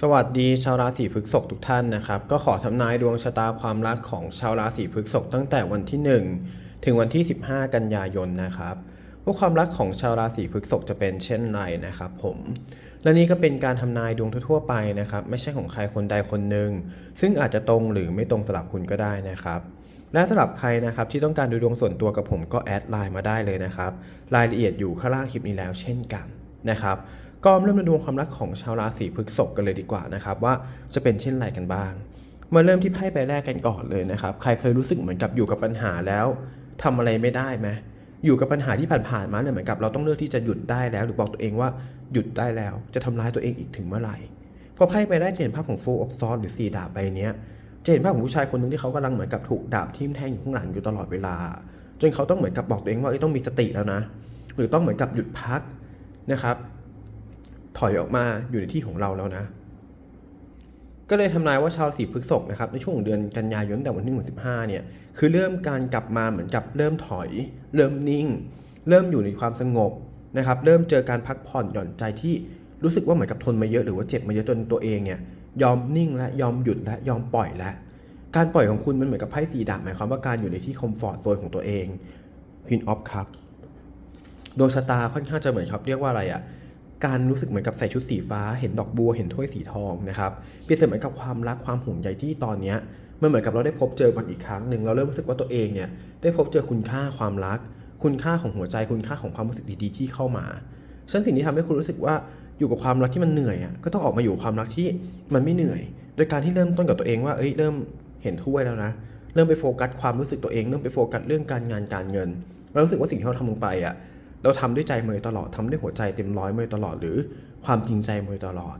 สวัสดีชาวราศีพฤษภทุกท่านนะครับ ก็ขอทำนายดวงชะตาความรักของชาวราศีพฤษภตั้งแต่วันที่ 1 ถึงวันที่ 15 กันยายนนะครับว่าความรักของชาวราศีพฤษภจะเป็นเช่นไรนะครับ ผม และนี่ก็เป็นการทำนายดวงทั่วๆไปนะครับ ไม่ใช่ของใครคนใดคนหนึ่งซึ่งอาจจะตรงหรือไม่ตรงสลับคุณก็ได้นะครับและสำหรับใครนะครับที่ต้องการดูดวงส่วนตัวกับผมก็แอดไลน์มาได้เลยนะครับ รายละเอียดอยู่ข้างล่างคลิปนี้แล้วเช่นกันนะครับ ก็เริ่มมาดูความรักของชาวราศีพฤษภกันเลยดีกว่านะครับว่าจะเป็นเช่นไรกันบ้าง มาเริ่มที่ไพ่ใบแรกกันก่อนเลยนะครับ ใครเคยรู้สึกเหมือนกับอยู่กับปัญหาแล้วทำอะไรไม่ได้ไหมอยู่กับปัญหาที่ผ่านๆมาเนี่ยเหมือนกับเราต้องเลือกที่จะหยุดได้แล้ว หรือบอกตัวเองว่าหยุดได้แล้ว จะทำร้ายตัวเองอีกถึงเมื่อไหร่พอไพ่ใบแรกจะเห็นภาพของ Four of Swords หรือสีดาบใบเนี้ยจะเห็นภาพของผู้ชายคนหนึ่งที่เขากำลังเหมือนกับถูกดาบทิ่มแทงอยู่ข้างหลังอยู่ตลอดเวลา จนเขาต้องเหมือนกับบอกตัวเองว่าต้องมีสติแล้วนะ หรือต้องเหมือนกับหยุดพักนะครับ ถอยออกมาอยู่ในที่ของเราแล้วนะ ก็เลยทำนายว่าชาวราศีพฤกษภนะครับในช่วงเดือนกันยายนแต่วันที่1 15เนี่ยคือเริ่มการกลับมาเหมือนกับเริ่มถอย เริ่มนิ่ง เริ่มอยู่ในความสงบนะครับ เริ่มเจอการพักผ่อนหย่อนใจที่รู้สึกว่าเหมือนกับทนมาเยอะหรือว่าเจ็บมาเยอะจนตัวเองเนี่ยยอมนิ่งและยอมหยุดและยอมปล่อยและ การปล่อยของคุณมันเหมือนกับไพ่สีดาบหมายความว่าการอยู่ในที่คอมฟอร์ตโซนของตัวเอง Queen of Cup ดวงชะตาค่อนข้างจะเหมือนครับเรียกว่าอะไรอะ่ะ การรู้สึกเหมือนกับใส่ชุดสีฟ้า เห็นดอกบัว เห็นถ้วยสีทองนะครับเปรียบเสมือนกับความรักความห่วงใยที่ตอนเนี้ยมันเหมือนกับเราได้พบเจอมันอีกครั้งหนึ่งเราเริ่มรู้สึกว่าตัวเองเนี่ยได้พบเจอคุณค่าความรัก คุณค่าของหัวใจคุณค่าของความรู้สึกดีๆที่เข้ามาฉะนันสิ่งที่ทำให้คุณรู้สึกว่าอยู่กับความรักที่มันเหนื่อยอะก็ต้องออกมาอยู่ความรักที่มันไม่เหนื่อย โดยการที่เริ่มต้นกับตัวเองว่าเอ้ยเริ่มเห็นถ้วยแล้วนะเริ่มไปโฟกัสความรู้สึกตัวเองเริ่มไปโฟกัสเรื่องการงานการเงินเรารู้สึกว่าสิ่งที่เราทำลงไปอะ เราทำด้วยใจเมยตลอดทำด้วยหัวใจเต็มร้อยเมยตลอด หรือความจริงใจเมยตลอด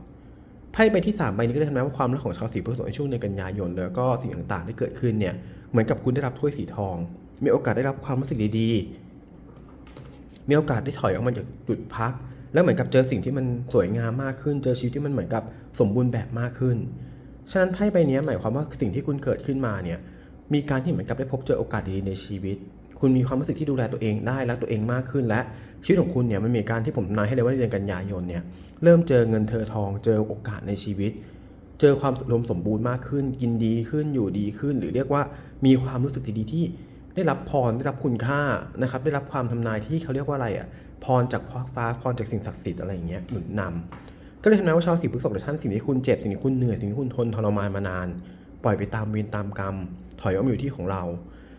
ไพ่ใบที่3ใบนี้ก็ได้ทำนายว่าความรักของชาวสีพฤษภในช่วงเดือนกันยายนแล้วก็สิ่งต่างๆที่เกิดขึ้นเนี่ยเหมือนกับคุณได้รับถ้วยสีทอง มีโอกาสได้รับความรู้สึกดีๆ มีโอกาสได้ถอยออกมาจากจุดพัก แล้วเหมือนกับเจอสิ่งที่มันสวยงามมากขึ้น เจอชีวิตที่มันเหมือนกับสมบูรณ์แบบมากขึ้น ฉะนั้นไพ่ใบนี้หมายความว่าสิ่งที่คุณเกิดขึ้นมาเนี่ยมีการที่เหมือนกับได้พบเจอโอกาสดีๆในชีวิต คุณมีความรู้สึกที่ดูแลตัวเองได้รักตัวเองมากขึ้นและชีวิตของคุณเนี่ยมันมีการที่ผมทำนายให้เลยว่าในเดือนกันยายนเนี่ยเริ่มเจอเงินเธอทอง เจอโอกาสในชีวิต เจอความรวมสมบูรณ์มากขึ้น กินดีขึ้นอยู่ดีขึ้น หรือเรียกว่ามีความรู้สึกดีๆที่ได้รับพรได้รับคุณค่านะครับได้รับความทำนายที่เขาเรียกว่าอะไรอะพรจากฟ้าพรจากสิ่งศักดิ์สิทธิ์อะไรอย่างเงี้ยหนุนนำก็เลยทำนายว่าชาวสีพฤษภหรือท่านสิ่งที่คุณเจ็บสิ่งที่คุณเหนื่อยสิ่งที่คุณทนทรมานมานาน ปล่อยไปตามเวรตามกรรม ถอยออกมาอยู่ที่ของเรา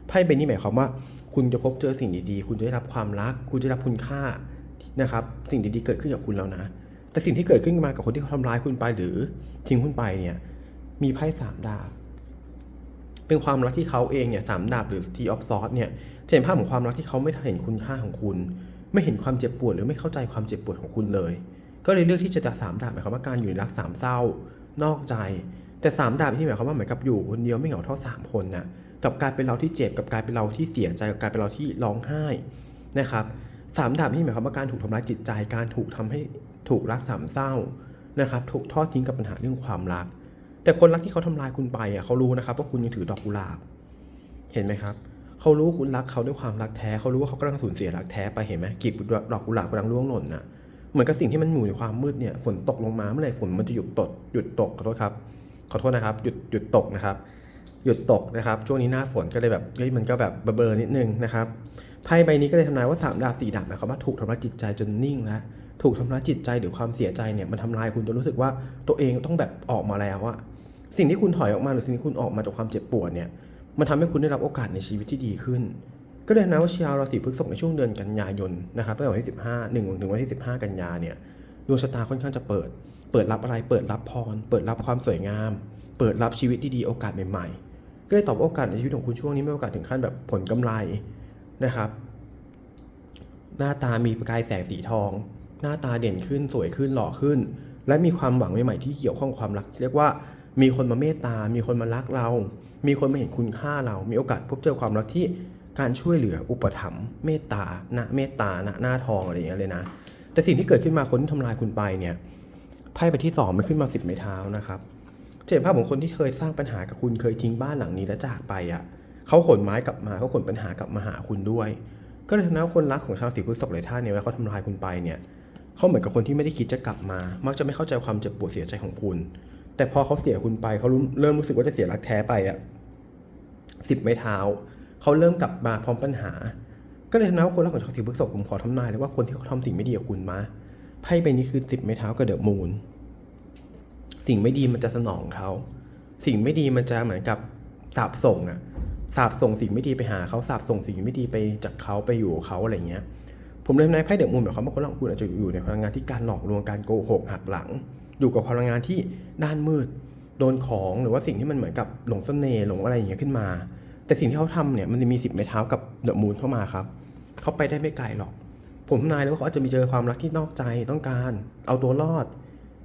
ไพ่ใบนี้หมายความว่า คุณจะพบเจอสิ่งดีๆ คุณจะได้รับความรัก คุณจะได้รับคุณค่านะครับ สิ่งดีๆเกิดขึ้นกับคุณแล้วนะ แต่สิ่งที่เกิดขึ้นมากับคนที่เขาทำร้ายคุณไปหรือทิ้งคุณไปเนี่ย มีไพ่สามดาบ เป็นความรักที่เขาเองเนี่ยสามดาบหรือทีออฟซอสเนี่ยจะเห็นภาพของความรักที่เขาไม่เห็นคุณค่าของคุณ ไม่เห็นความเจ็บปวดหรือไม่เข้าใจความเจ็บปวดของคุณเลย ก็เลยเลือกที่จะดับสามดาบหมายความว่าการอยู่ในรักสามเศร้านอกใจ แต่สามดาบที่หมายความว่าเหมือนกับอยู่คนเดียวไม่เหงาเท่าสามคนน่ะ กับกายเป็นเราที่เจ็บ กับกายเป็นเราที่เสียใจกับกายเป็นเราที่ร้องไห้นะครับสามดาบที่หมายความว่าการถูกทำร้ายจิตใจ การถูกทำให้ถูกรักสามเศร้านะครับ ถูกทอดทิ้งกับปัญหาเรื่องความรัก แต่คนรักที่เขาทำลายคุณไปอะเขารู้นะครับว่าคุณยังถือดอกกุหลาบ เห็นไหมครับเขารู้คุณรักเขาด้วยความรักแท้เขารู้ว่าเขากำลังสูญเสียรักแท้ไปเห็นไหมกีบดอกกุหลาบกำลังร่วงหล่นน่ะเหมือนกับสิ่งที่มันอยู่ในความมืดเนี่ยฝนตกลงมาเมื่อไหร่ฝนมันจะหยุดตกหยุดตกขอโทษครับขอโทษนะครับ หยุดหยุดตกนะครับ หยุดตกนะครับ ช่วงนี้หน้าฝนก็เลยแบบเฮ้ยมันก็แบบเบลอๆนิดนึงนะครับไพ่ใบนี้ก็เลยทำนายว่าสามดาบสี่ดาบหมายความว่าถูกทำร้ายจิตใจจนนิ่งแล้วถูกทำร้ายจิตใจหรือความเสียใจเนี่ยมันทำลายคุณจนรู้สึกว่าตัวเองต้องแบบออกมาแล้วอะสิ่งที่คุณถอยออกมาหรือสิ่งที่คุณออกมาจากความเจ็บปวดเนี่ยมันทำให้คุณได้รับโอกาสในชีวิตที่ดีขึ้น ก็เลยนะว่าชาวราศีพฤษภในช่วงเดือนกันยายนนะครับตั้งแต่วันที่ 15 1ถึงวันที่ 15 กันยาเนี่ยดวงชะตาค่อนข้างจะเปิด เปิดรับอะไรเปิดรับพร เปิดรับความสวยงาม เปิดรับชีวิตดีโอกาสใหม่ๆ ก็เลยตอบโอกาสในชีวิตของคุณช่วงนี้ไม่โอกาสถึงขั้นแบบผลกำไรนะครับ หน้าตามีประกายแสงสีทอง หน้าตาเด่นขึ้นสวยขึ้นหล่อขึ้น และมีความหวังใหม่ๆที่เกี่ยวข้องความรัก เรียกว่ามีคนมาเมตตา มีคนมารักเรา มีคนมาเห็นคุณค่าเรา มีโอกาสพบเจอความรักที่การช่วยเหลืออุปถัมภ์เมตตาณเมตตาณหน้าทองอะไรอย่างเงี้ยเลยนะ แต่สิ่งที่เกิดขึ้นมาคนที่ทำลายคุณไปเนี่ยไพ่ใบที่สองมันขึ้นมาสิบไม้เท้านะครับ เห็นภาพของคนที่เคยสร้างปัญหากับคุณเคยทิ้งบ้านหลังนี้แล้วจากไปอะเขาขนไม้กลับมาเขาขนปัญหากลับมาหาคุณด้วย ก็เลยทำให้คนรักของชาวสีพฤษภหลายท่านเนี่ยเวลาเขาทำลายคุณไปเนี่ยเขาเหมือนกับคนที่ไม่ได้คิดจะกลับมา มักจะไม่เข้าใจความเจ็บปวดเสียใจของคุณ แต่พอเขาเสียคุณไปเขารู้เริ่มรู้สึกว่าจะเสียรักแท้ไปอะสิบไม้เท้าเขาเริ่มกลับมาพร้อมปัญหา ก็เลยทำให้คนรักของชาวสีพฤษภผมขอทำนายเลยว่าคนที่เขาทำสิ่งไม่ดีกับคุณมาไพ่ใบนี้คือสิบไม้เท้ากับเดอะมูน สิ่งไม่ดีมันจะสนองเขา สิ่งไม่ดีมันจะเหมือนกับสาบส่งอะสาบส่งสิ่งไม่ดีไปหาเขาสาบส่งสิ่งไม่ดีไปจากเขาไปอยู่เขาอะไรเงี้ย ผมเลยนายไพ่เดอะมูนหมายความว่าคนเราของคุณอาจจะอยู่ในพลังงานที่การหลอกลวงการโกหกหักหลัง อยู่กับพลังงานที่ด้านมืดโดนของหรือว่าสิ่งที่มันเหมือนกับหลงเสน่ห์หลงอะไรอย่างเงี้ยขึ้นมา แต่สิ่งที่เขาทำเนี่ยมันจะมีสิบไม้เท้ากับเดอะมูนเข้ามาครับเขาไปได้ไม่ไกลหรอก ผมนายเลยว่าเขาอาจจะมีเจอความรักที่นอกใจต้องการ เอาตัวรอด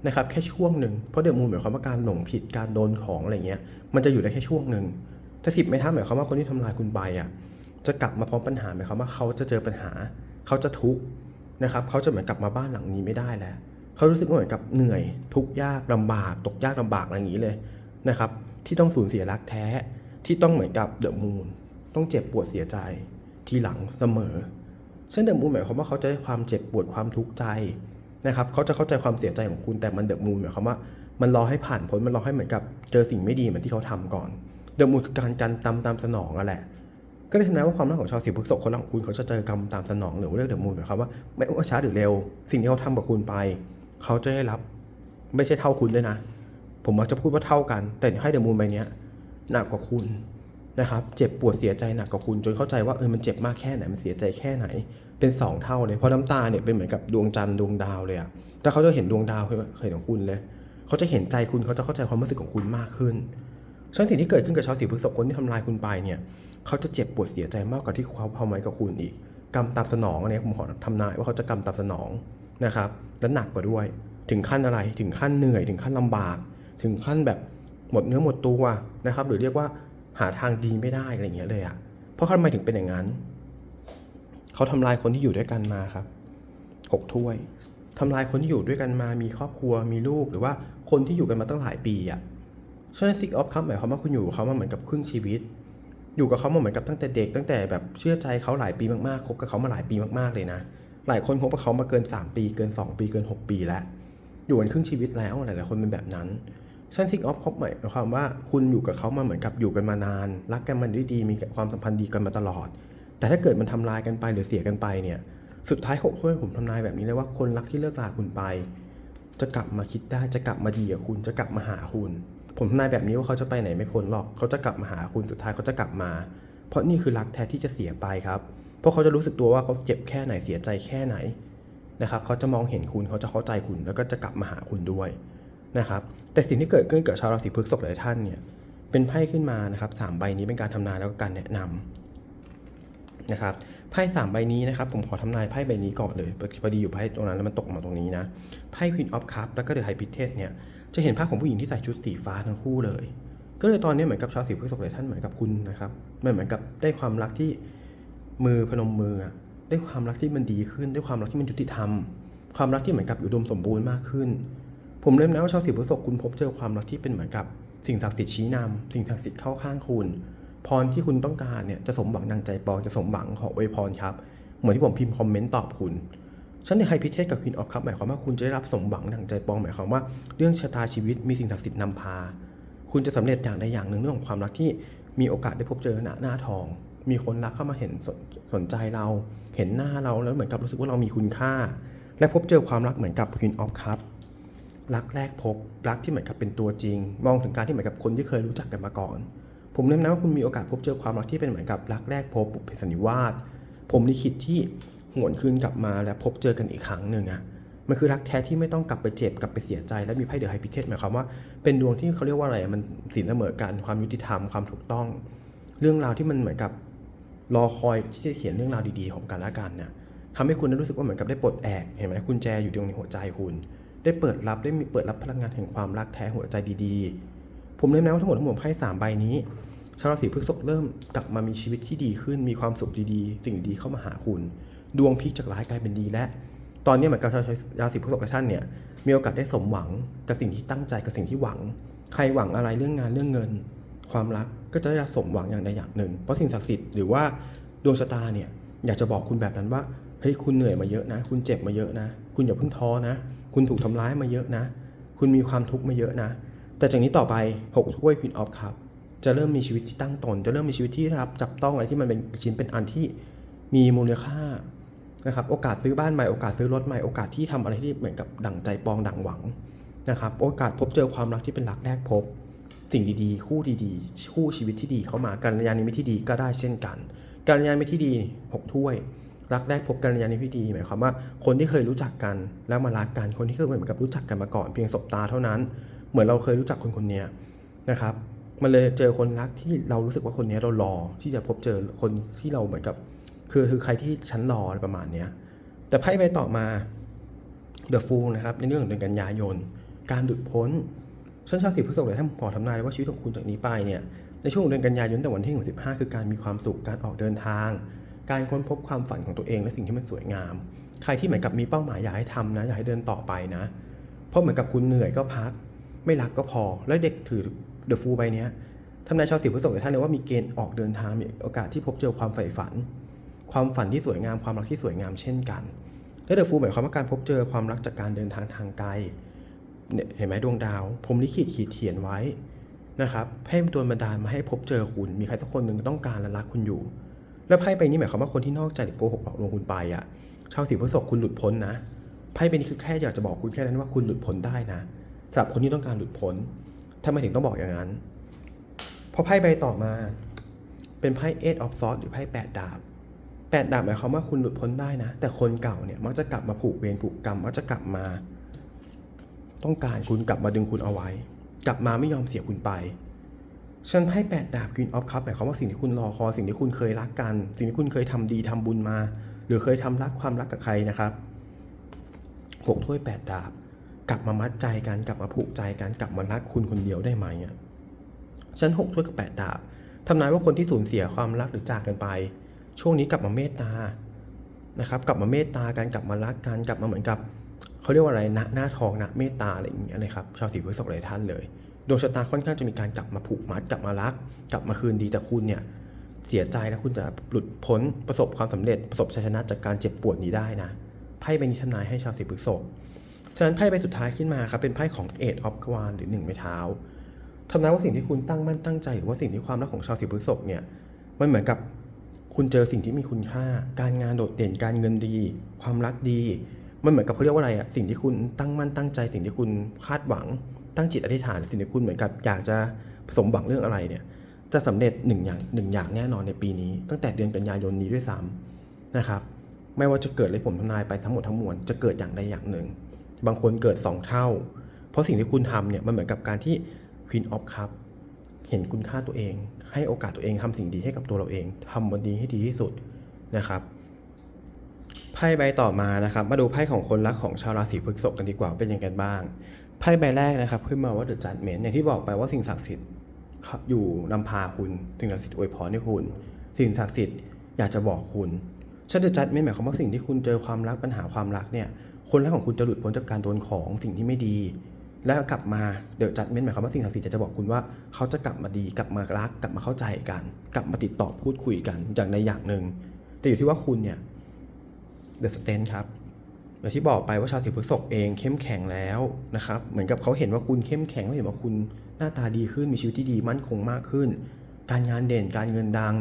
นะครับแค่ช่วงหนึ่งเพราะเดอะมูนหมายความว่าการหลงผิดการโดนของอะไรเงี้ยมันจะอยู่ได้แค่ช่วงหนึ่งแต่สิบไม้เท้าหมายความว่าคนที่ทำลายคุณไปอะจะกลับมาพร้อมปัญหาหมายความว่าเขาจะเจอปัญหา เขาจะทุกข์นะครับเขาจะเหมือนกลับมาบ้านหลังนี้ไม่ได้แล้ว เขารู้สึกว่าเหมือนกับเหนื่อย ทุกข์ยากลำบาก ตกยากลำบากอะไรอย่างนี้เลยนะครับที่ต้องสูญเสียรักแท้ที่ต้องเหมือนกับเดอะมูนต้องเจ็บปวดเสียใจทีหลังเสมอซึ่งเดอะมูนหมายความว่าเขาจะได้ความเจ็บปวดความทุกข์ใจ นะครับเขาจะเข้าใจความเสียใจของคุณแต่มันเดอะมูนหมายความว่ามันรอให้ผ่านพ้นมันรอให้เหมือนกับเจอสิ่งไม่ดีเหมือนที่เขาทำก่อนเดอะมูนคือการการตามตามสนองอะแหละก็เลยทำนายว่าความรักของชาวสีพฤษภคนรักของคุณเขาจะเจอกรรมตามสนองหรือเรื่องเดอะมูนหมายความว่าไม่ว่าช้าหรือเร็ว สิ่งที่เขาทำกับคุณไป เขาจะได้รับไม่ใช่เท่าคุณด้วยนะ ผมมักจะพูดว่าเท่ากัน แต่ให้เดอะมูนใบเนี้ยหนักกว่าคุณนะครับ เจ็บปวดเสียใจหนักกว่าคุณจนเข้าใจว่าเออมันเจ็บมากแค่ไหนมันเสียใจแค่ไหน เป็นสองเท่าเลยเพราะน้ำตาเนี่ยเป็นเหมือนกับดวงจันทร์ดวงดาวเลยอะแต่เขาจะเห็นดวงดาวเคยเคยเห็นของคุณเลยเขาจะเห็นใจคุณเขาจะเข้าใจความรู้สึกของคุณมากขึ้นฉะนั้นสิ่งที่เกิดขึ้นกับชาวสีพฤษภคนที่ทำลายคุณไปเนี่ยเขาจะเจ็บปวดเสียใจมากกว่าที่เขาทำไว้กับคุณอีก กรรมตามสนองอันนี้ผมขอทำนายว่าเขาจะกรรมตามสนองนะครับและหนักกว่าด้วย ถึงขั้นอะไรถึงขั้นเหนื่อย ถึงขั้นลำบาก ถึงขั้นแบบหมดเนื้อหมดตัวนะครับ หรือเรียกว่าหาทางดีไม่ได้อะไรอย่างเงี้ยเลยอะ่ะเพราะทำไมถึงเป็นอย่างนั้น เขาทำลายคนที่อยู่ด้วยกันมาครับหกถ้วยทำลายคนที่อยู่ด้วยกันมา มีครอบครัว มีลูก หรือว่าคนที่อยู่กันมาตั้งหลายปีอะ่ะฉะนั้นซิกออฟครับหมายความว่าคุณอยู่กับเขามาเหมือนกับครึ่งชีวิต อยู่กับเขามาเหมือนกับตั้งแต่เด็ก ตั้งแต่แบบเชื่อใจเขาหลายปีมากๆ คบกับเขามาหลายปีมากๆเลยนะ หลายคนคบกับเขามาเกิน 3 ปี เกิน 2 ปี เกิน 6 ปีแล้ว อยู่กันครึ่งชีวิตแล้วหลายๆคนเป็นแบบนั้นชันซิกออฟคบหมายความว่าคุณอยู่กับเขามาเหมือนกับอยู่กันมานาน รักกันมันด้วยดี มีความสัมพันธ์ดีกันมาตลอด แต่ถ้าเกิดมันทำลายกันไปหรือเสียกันไปเนี่ย สุดท้ายหกถ้วยผมทำนายแบบนี้เลยว่าคนรักที่เลิกลาคุณไป จะกลับมาคิดได้จะกลับมาดีกับคุณจะกลับมาหาคุณ ผมทำนายแบบนี้ว่าเขาจะไปไหนไม่พ้นหรอก เขาจะกลับมาหาคุณสุดท้ายเขาจะกลับมา เพราะนี่คือรักแท้ที่จะเสียไปครับเพราะเขาจะรู้สึกตัวว่าเขาเจ็บแค่ไหนเสียใจแค่ไหนนะครับเขาจะมองเห็นคุณเขาจะเข้าใจคุณแล้วก็จะกลับมาหาคุณด้วยนะครับแต่สิ่งที่เกิดขึ้นกับชาวราศีพฤษภหลายท่านเนี่ยเป็นไพ่ขึ้นมานะครับสามใบนี้เป็นการทำนายแล้วก็การแนะนำ นะครับไพ่สามใบนี้นะครับผมขอทำนายไพ่ใบนี้ก่อนเลยพอดีอยู่ไพ่ตรงนั้นแล้วมันตกมาตรงนี้นะไพ่ Queen of Cups แล้วก็ The High Priestess เนี่ยจะเห็นภาพของผู้หญิงที่ใส่ชุดสีฟ้าทั้งคู่เลย ก็เลยตอนนี้เหมือนกับชาวสีพฤษภหลยท่านเหมือนกับคุณนะครับมันเหมือนกับได้ความรักที่มือพนมมือได้ความรักที่มันดีขึ้นได้ความรักที่มันยุติธรรม ความรักที่เหมือนกับอุดมสมบูรณ์มากขึ้น ผมเริ่มนะว่าชาวสีพฤษภคุณพบเจอความรักที่เป็นเหมือนกับสิ่งศักดิ์สิทธิ์ชี้นำสิ่งศักดิ์สิทธิ์เข้าข้างคุณ พรที่คุณต้องการเนี่ยจะสมหวังดังใจปองจะสมหวังขออวยพรครับ เหมือนที่ผมพิมพ์คอมเมนต์ตอบคุณฉันในไฮพิเทสกับควีนออฟคัพหมายความว่าคุณจะได้รับสมหวังดังใจปองหมายความว่า เรื่องชะตาชีวิตมีสิ่งศักดิ์สิทธิ์นำพา คุณจะสำเร็จอย่างใดอย่างหนึ่งเรื่องของความรักที่มีโอกาสได้พบเจอหน้าหน้าทอง มีคนรักเข้ามาเห็นสนสนใจเรา เห็นหน้าเราแล้วเหมือนกับรู้สึกว่าเรามีคุณค่า และพบเจอความรักเหมือนกับ Queen of Cup รักแรกพบรักที่เหมือนกับเป็นตัวจริง มองถึงการที่เหมือนกับคนที่เคยรู้จักกันมาก่อน ผมเน้นนะว่าคุณมีโอกาสพบเจอความรักที่เป็นเหมือนกับรักแรกพบปุเพสันนิวาสผมลิขิตที่หวนคืนกลับมาและพบเจอกันอีกครั้งหนึ่งอะมันคือรักแท้ที่ไม่ต้องกลับไปเจ็บกลับไปเสียใจ และมีไพ่เดอะไฮพิเทสหมายความว่าเป็นดวงที่เขาเรียกว่าอะไรมันสินเสมอกันความยุติธรรมความถูกต้อง เรื่องราวที่มันเหมือนกับรอคอยที่จะเขียนเรื่องราวดีๆของกันและกันเนี่ยทำให้คุณได้รู้สึกว่าเหมือนกับได้ปลดแอกเห็นไหมคุณแจอยู่ตรงในหัวใจคุณ ได้เปิดรับได้มีเปิดรับพลังงานแห่งความรักแท้หัวใจดีๆ ผมเน้นนะว่าทั้งหมดทั้งมวลไพ่สามใบนี้ชาวราศีพฤษภเริ่มกลับมามีชีวิตที่ดีขึ้น มีความสุขดีๆ สิ่งดีๆเข้ามาหาคุณ ดวงพลิกจากร้ายกลายเป็นดีและ ตอนนี้เหมือนกับชาวราศีพฤษภท่านเนี่ยมีโอกาสได้สมหวังกับสิ่งที่ตั้งใจกับสิ่งที่หวัง ใครหวังอะไรเรื่องงานเรื่องเงิน ความรักก็จะได้สมหวังอย่างใดอย่างหนึ่ง เพราะสิ่งศักดิ์สิทธิ์หรือว่าดวงชะตาเนี่ยอยากจะบอกคุณแบบนั้นว่าเฮ้ยคุณเหนื่อยมาเยอะนะ คุณเจ็บมาเยอะนะ คุณอย่าเพิ่งท้อนะ คุณถูกทำร้ายมาเยอะนะ คุณมีความทุกข์มาเยอะนะ แต่จากนี้ต่อไปหกถ้วยควีนออฟครับจะเริ่มมีชีวิตที่ตั้งตน จะเริ่มมีชีวิตที่รับจับต้องอะไรที่มันเป็นชิ้นเป็นอันที่มีมูลค่านะครับโอกาสซื้อบ้านใหม่โอกาสซื้อรถใหม่โอกาสที่ทำอะไรที่เหมือนกับดั่งใจปองดั่งหวังนะครับโอกาสพบเจอความรักที่เป็นรักแรกพบ สิ่งดีๆ คู่ดีๆ คู่ชีวิตที่ดีเข้ามาการยานิมิตที่ดีก็ได้เช่นกัน การยานิมิตที่ดีหกถ้วย รักแรกพบการยานิมิตที่ดีหมายความว่าคนที่เคยรู้จักกันแล้วมารักกันคนที่เคยเหมือนกับรู้จักกันมาก่อนเพียงสบตาเท่านั้น เหมือนเราเคยรู้จักคนคนนี้นะครับ มันเลยเจอคนรักที่เรารู้สึกว่าคนนี้เรารอที่จะพบเจอคนที่เราเหมือนกับ คือคือใครที่ฉันรออะไรประมาณเนี้ยแต่ไพ่ใบต่อมา The Fool นะครับในเรื่องของเดือนกันยายน การหลุดพ้นฉันชาวสีพฤษภเลยถ้าพอทำนายว่าชีวิตของคุณจากนี้ไปเนี่ยในช่วงเดือนกันยายนแต่วันที่15คือการมีความสุขการออกเดินทาง การค้นพบความฝันของตัวเองและสิ่งที่มันสวยงาม ใครที่เหมือนกับมีเป้าหมายอยากให้ทำนะอยากให้เดินต่อไปนะ เพราะเหมือนกับคุณเหนื่อยก็พัก ไม่รักก็พอ แล้วเด็กถือ The Fool ใบนี้ทำนายชาวสีพฤษภท่านเลยว่ามีเกณฑ์ออกเดินทางมีโอกาสที่พบเจอความใฝ่ฝัน ความฝันที่สวยงามความรักที่สวยงามเช่นกัน และเดอะฟูหมายความว่าการพบเจอความรักจากการเดินทางทางไกลเนี่ยเห็นไหมดวงดาว ผมลิขิตขีดเขียนไว้นะครับให้ตัวบันดาลมาให้พบเจอคุณมีใครสักคนหนึ่งต้องการและรักคุณอยู่ แล้วไพ่ใบนี้หมายความว่าคนที่นอกใจหรือโกหกหลอกลวงคุณไปอะชาวสีพฤษภคุณหลุดพ้นนะไพ่ใบนี้คือแค่อยากจะบอกคุณแค่นั้นว่าคุณหลุดพ้นได้นะ สำหรับคนที่ต้องการหลุดพ้นทำไมถึงต้องบอกอย่างนั้น เพราะไพ่ใบต่อมา เป็นไพ่ Eight of Swords หรือไพ่แปดดาบแปดดาบหมายความว่าคุณหลุดพ้นได้นะ แต่คนเก่าเนี่ยมักจะกลับมาผูกเวรผูกกรรมมักจะกลับมา ต้องการคุณกลับมาดึงคุณเอาไว้ กลับมาไม่ยอมเสียคุณไปฉันให้แปดดาบ Queen of Cup หมายความว่าสิ่งที่คุณรอคอยสิ่งที่คุณเคยรักกัน สิ่งที่คุณเคยทำดีทำบุญมา หรือเคยทำรักความรักกับใครนะครับหกถ้วยแปดดาบ กลับมามัดใจกันกลับมาผูกใจกันกลับมารักคุณคนเดียวได้ไหมอะฉันหกถ้วยกับแปดดาบทำนายว่าคนที่สูญเสียความรักหรือจากกันไป ช่วงนี้กลับมาเมตตานะครับกลับมาเมตตากันกลับมารักกันกลับมาเหมือนกับเขาเรียกว่าอะไรนะหน้าทองนะเมตตาอะไรอย่างเงี้ยนะครับชาวสีพฤษภหลายท่านเลยดวงชะตาค่อนข้างจะมีการกลับมาผูกมัดกลับมารัก กลับมาคืนดีแต่คุณเนี่ยเสียใจแล้วคุณจะหลุดพ้นประสบความสำเร็จประสบชัยชนะจากการเจ็บปวดนี้ได้นะไพ่ใบนี้ทำนายให้ชาวสีพฤษภ ฉะนั้นไพ่ใบสุดท้ายขึ้นมาครับเป็นไพ่ของเอ็ดออฟกวานหรือหนึ่งไม้เท้าทำนายว่าสิ่งที่คุณตั้งมั่นตั้งใจหรือว่าสิ่งที่ความรักของชาวสีพฤษภเนี่ยมันเหมือนกับคุณเจอสิ่งที่มีคุณค่า การงานโดดเด่นการเงินดี ความรักดี มันเหมือนกับเขาเรียกว่าอะไรอะสิ่งที่คุณตั้งมั่นตั้งใจ สิ่งที่คุณคาดหวัง ตั้งจิตอธิษฐาน สิ่งที่คุณเหมือนกับอยากจะสมหวังเรื่องอะไรเนี่ยจะสำเร็จหนึ่งอย่างหนึ่งอย่างแน่นอนในปีนี้ ตั้งแต่เดือนกันยายนนี้ด้วยซ้ำนะครับไม่ว่าจะเกิดอะไรผมทำนายไปทั้งหมดทั้งมวลจะเกิดอย่างใดอย่างหนึ่ง บางคนเกิดสองเท่า เพราะสิ่งที่คุณทำเนี่ยมันเหมือนกับการที่ Queen of Cup เห็นคุณค่าตัวเอง ให้โอกาสตัวเองทำสิ่งดีให้กับตัวเราเองทำวันดีให้ดีที่สุดนะครับไพ่ใบต่อมานะครับ มาดูไพ่ของคนรักของชาวราศีพฤษภกันดีกว่าเป็นยังไงบ้างไพ่ใบแรกนะครับขึ้นมาว่า The Judgment อย่างที่บอกไปว่าสิ่งศักดิ์สิทธิ์อยู่นำพาคุณสิ่งศักดิ์สิทธิ์อวยพรให้คุณ สิ่งศักดิ์สิทธิ์อยากจะบอกคุณชัดเดจัดไม่หมายความว่าสิ่งที่คุณเจอความรักปัญหาความรักเนี่ย คนรักของคุณจะหลุดพ้นจากการโดนของสิ่งที่ไม่ดี แล้วกลับมาเดอะจัดเม้นหมายความว่าสิ่งศักดิ์สิทธิ์จะบอกคุณว่าเขาจะกลับมาดีกลับมารัก กลับมาเข้าใจกัน กลับมาติดต่อพูดคุยกันอย่างใดอย่างหนึ่งแต่อยู่ที่ว่าคุณเนี่ยเดอะสเตนครับอย่างที่บอกไปว่าชาวสีพฤษภเองเข้มแข็งแล้วนะครับเหมือนกับเขาเห็นว่าคุณเข้มแข็งเขาเห็นว่าคุณหน้าตาดีขึ้นมีชีวิตที่ดีมั่นคงมากขึ้น การงานเด่นการเงินดัง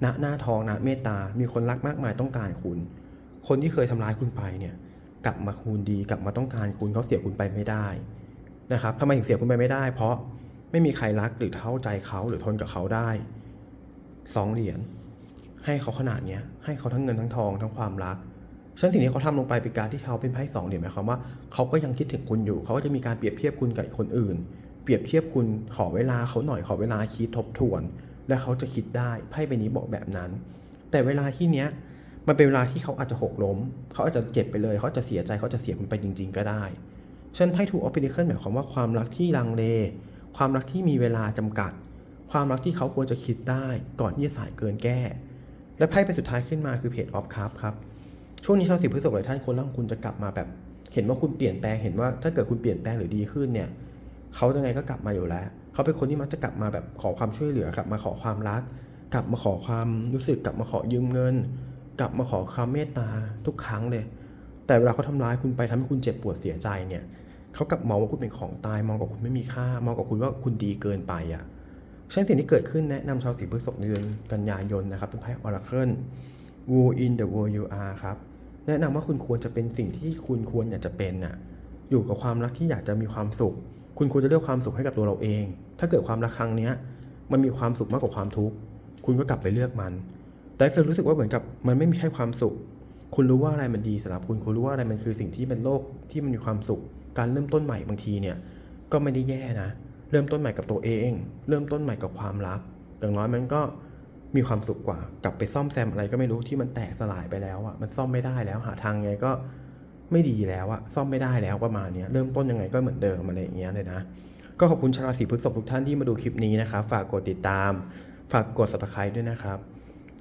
หน้าหน้าทองหน้าเมตตา มีคนรักมากมายต้องการคุณ คนที่เคยทำร้ายคุณไปเนี่ย กลับมาคืนดีกลับมาต้องการคุณเขาเสียคุณไปไม่ได้นะครับทำไมถึงเสียคุณไปไม่ได้ เพราะไม่มีใครรักหรือเข้าใจเขาหรือทนกับเขาได้สองเหรียญให้เขาขนาดเนี้ยให้เขาทั้งเงินทั้งทองทั้งความรักฉะนั้นสิ่งที่เขาทำลงไปเป็นการที่เขาเป็นไพ่สองเหรียญหมายความว่าเขาก็ยังคิดถึงคุณอยู่ เขาก็จะมีการเปรียบเทียบคุณกับคนอื่น เปรียบเทียบคุณขอเวลาเขาหน่อยขอเวลาคิดทบทวน และเขาจะคิดได้ไพ่ใบนี้บอกแบบนั้น แต่เวลาที่เนี้ย มันเป็นเวลาที่เขาอาจจะหกล้ม เขาอาจจะเจ็บไปเลย เขาจะเสียใจเขาจะเสียคุณไปจริง ๆ ก็ได้ฉะนันไพ่ทูออฟเพนเคิลหมายความว่าความรักที่ลังเล ความรักที่มีเวลาจำกัด ความรักที่เขาควรจะคิดได้ ก่อนที่จะสายเกินแก้ และไพ่เป็นสุดท้ายขึ้นมาคือเพจออฟคัพครับช่วงนี้ชาวสิบพฤษภหลายท่านคนรักของคุณจะกลับมาแบบ เห็นว่าคุณเปลี่ยนแปลงเห็นว่าถ้าเกิดคุณเปลี่ยนแปลงหรือดีขึ้นเนี่ยเขายังไงก็กลับมาอยู่แล้ว เขาเป็นคนที่มักจะกลับมาแบบขอความช่วยเหลือกลับมาขอความรัก กลับมาขอความรู้สึกกลับมาขอยืมเงิน กลับมาขอความเมตตาทุกครั้งเลย แต่เวลาเขาทำร้ายคุณไปทำให้คุณเจ็บปวดเสียใจเนี่ยเขากลับมองว่าคุณเป็นของตายมองกับคุณไม่มีค่ามองกับคุณว่าคุณดีเกินไปอะฉะนั้นสิ่งที่เกิดขึ้นแนะนำชาวสีพฤษภในเดือนกันยายนนะครับเป็นไพ่ออราเคิล Wo in the world you are ครับแนะนำว่าคุณควรจะเป็นสิ่งที่คุณควรอยากจะเป็นน่ะอยู่กับความรักที่อยากจะมีความสุข คุณควรจะเลือกความสุขให้กับตัวเราเอง ถ้าเกิดความรักครั้งนี้มันมีความสุขมากกว่าความทุกข์ คุณก็กลับไปเลือกมัน แต่เกิดรู้สึกว่าเหมือนกับมันไม่มีแค่ความสุข คุณรู้ว่าอะไรมันดีสำหรับคุณ คุณรู้ว่าอะไรมันคือสิ่งที่เป็นโลกที่มันมีความสุข การเริ่มต้นใหม่บางทีเนี่ยก็ไม่ได้แย่นะ เริ่มต้นใหม่กับตัวเอง เริ่มต้นใหม่กับความรักอย่างน้อยมันก็มีความสุขกว่ากลับไปซ่อมแซมอะไรก็ไม่รู้ที่มันแตกสลายไปแล้วอะมันซ่อมไม่ได้แล้วหาทางไงก็ไม่ดีแล้วอะซ่อมไม่ได้แล้วประมาณนี้เริ่มต้นยังไงก็เหมือนเดิมอะไรอย่างเงี้ยเลยนะ ก็ขอบคุณชาวราศีพฤษภทุกท่านที่มาดูคลิปนี้นะครับ ฝากกดติดตาม ฝากกด subscribe ด้วยนะครับ